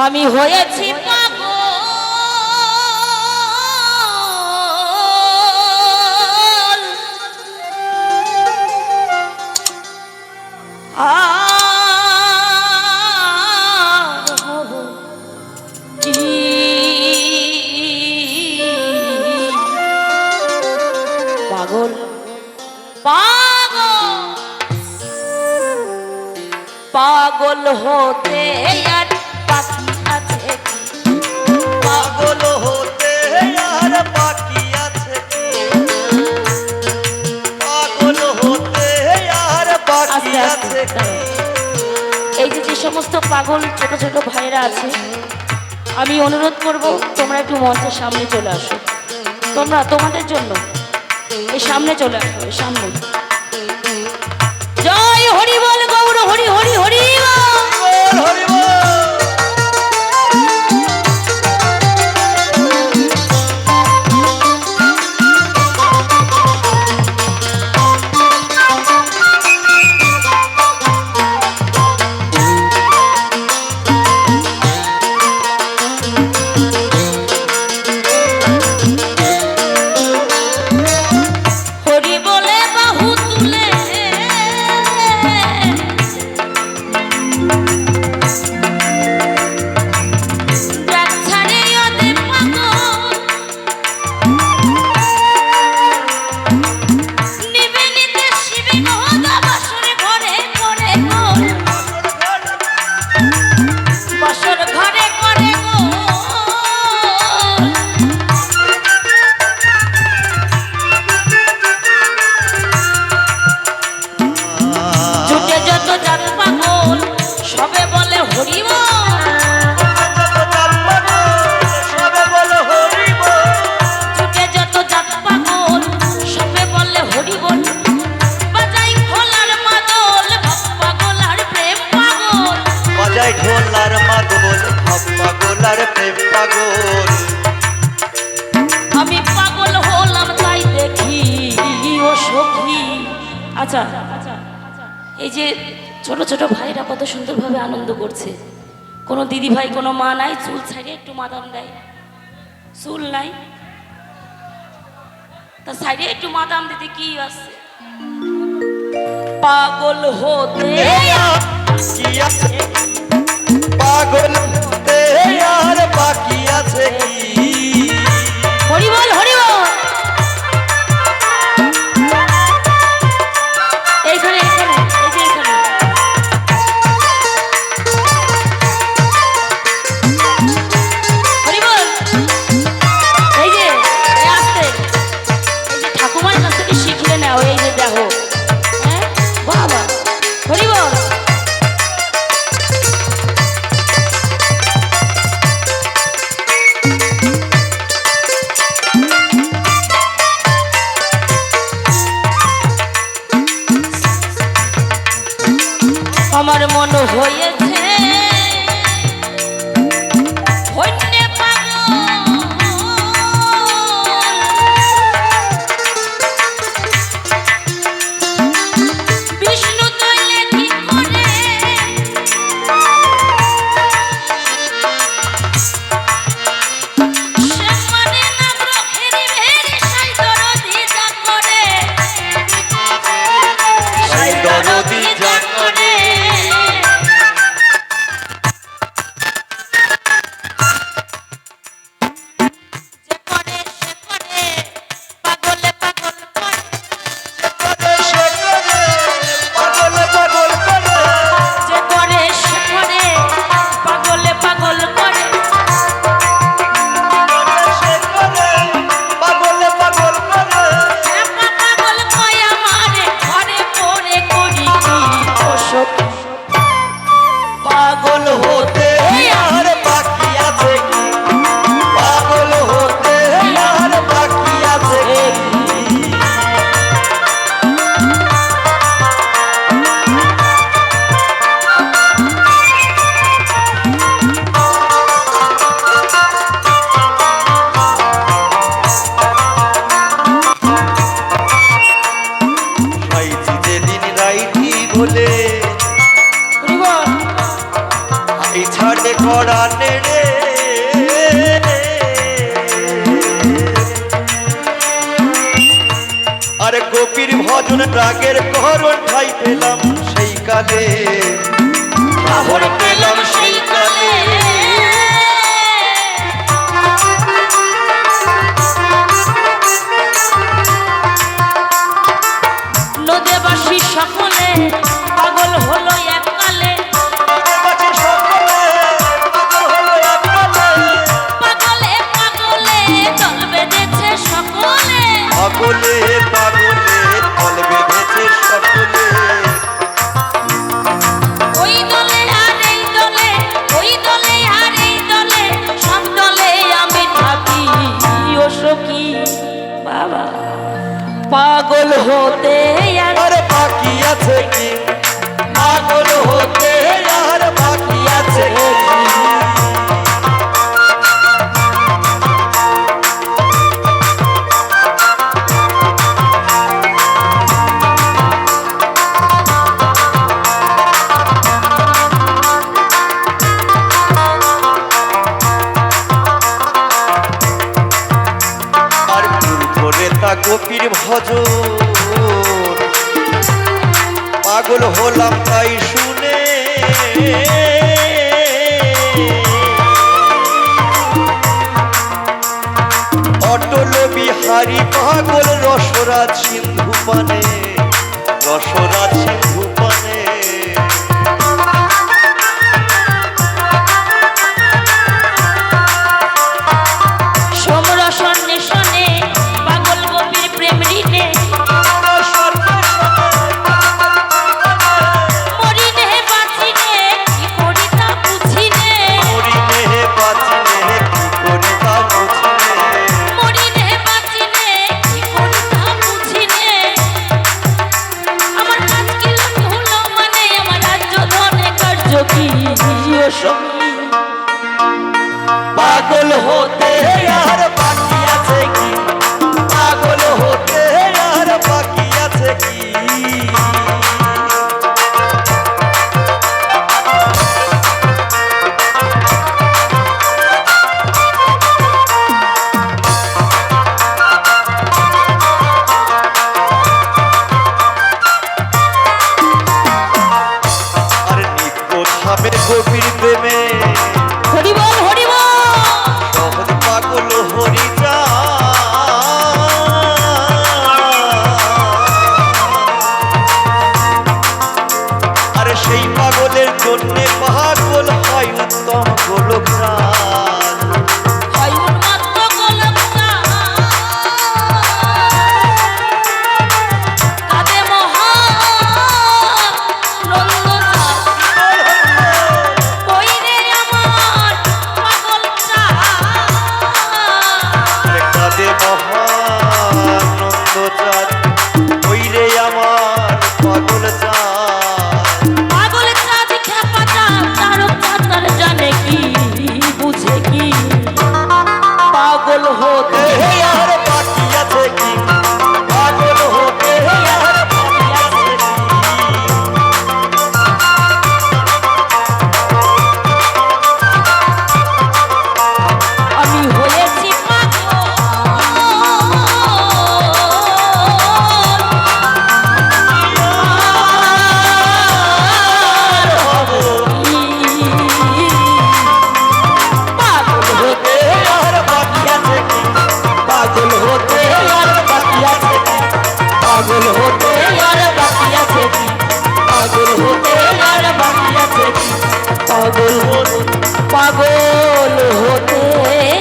আমি হয়েছি পাগল। পাগল। পাগল। হতে আর বাকি এই যে যে সমস্ত পাগল ছোট ছোট ভাইরা আছে আমি অনুরোধ করব তোমরা একটু মঞ্চের সামনে চলে আসো। তোমরা তোমাদের জন্য এই সামনে চলে আসো এই সামনে। জয় হরি বল গৌর হরি হরি হরি ঢোলার মাদল ভাব পাগল। আর প্রেম পাগল। আমি পাগল হলাম তাই দেখি ও সখী। আচ্ছা এই যে ছোট ছোট ভাইরা কত সুন্দরভাবে আনন্দ করছে। কোনো দিদি ভাই, কোনো মা নাই, চুল ছাড়িয়ে একটু মাদাম দেয়। চুল নাই। তা সাইডে একটু মাদাম দিতে কি আছে? পাগল হতে কি আছে? পাগল হতে আর বাকি আছে কি? কানে কড়া নেড়ে। আর গোপীর ভজন রাগের কহরণ ঠাই পেলাম সেই কালে। পেলাম সেই Thank you. বাড়ি পাগল রসরাজ সিন্ধু পানে পাপের গভীর প্রেমে। They পাগল পাগল হতে।